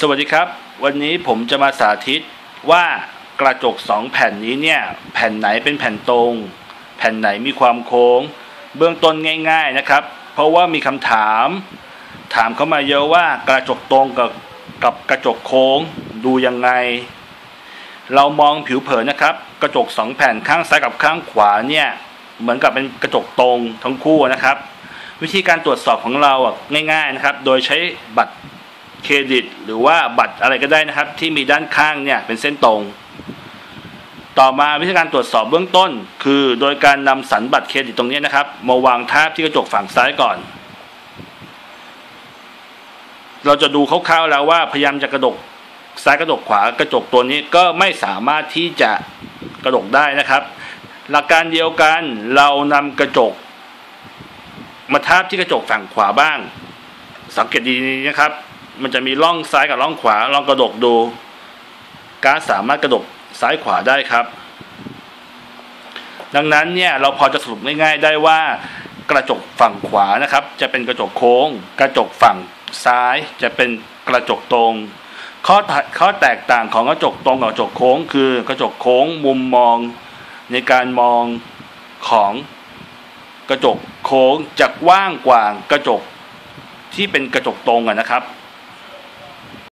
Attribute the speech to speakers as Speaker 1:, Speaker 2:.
Speaker 1: สวัสดีครับ วันนี้ผมจะมาสาธิตว่ากระจกสองแผ่นนี้เนี่ย แผ่นไหนเป็นแผ่นตรง แผ่นไหนมีความโค้ง เบื้องต้นง่าย ๆนะครับ เพราะว่ามีคำถาม ถามเข้ามาเยอะว่ากระจกตรงกับกับกระจกโค้งดูยังไง เรามองผิวเผินนะครับ กระจกสองแผ่นข้างซ้ายกับข้างขวาเนี่ยเหมือนกับเป็นกระจกตรงทั้งคู่นะครับ วิธีการตรวจสอบของเราอะง่าย ๆนะครับ โดยใช้บัตร เครดิต หรือว่าบัตรอะไรก็ได้นะครับ ที่มีด้านข้างเนี่ยเป็นเส้นตรง ต่อมาวิธีการตรวจสอบเบื้องต้น คือโดยการนำสันบัตรเครดิตตรงนี้นะครับ มาวางทาบที่กระจกฝั่งซ้ายก่อน เราจะดูคร่าวๆแล้วว่าพยายามจะกระดกซ้ายกระดกขวากระจกตัวนี้ก็ไม่สามารถที่จะกระดกได้นะครับ หลักการเดียวกันเรานำกระจก มาทาบที่กระจกฝั่งขวาบ้าง สังเกตดีๆนะครับ มันจะมีร่องซ้ายกับร่องขวาลองกระดกดูการสามารถกระดกซ้ายขวาได้ครับ ดังนั้นเนี่ยเราพอจะสรุปง่ายๆได้ว่ากระจกฝั่งขวานะครับ จะเป็นกระจกโค้ง กระจกฝั่งซ้ายจะเป็นกระจกตรง ข้อข้อแตกต่างของกระจกตรงกับกระจกโค้ง คือกระจกโค้งมุมมองในการมองของกระจกโค้งจะกว้างกว่ากระจกที่เป็นกระจกตรงอะนะครับ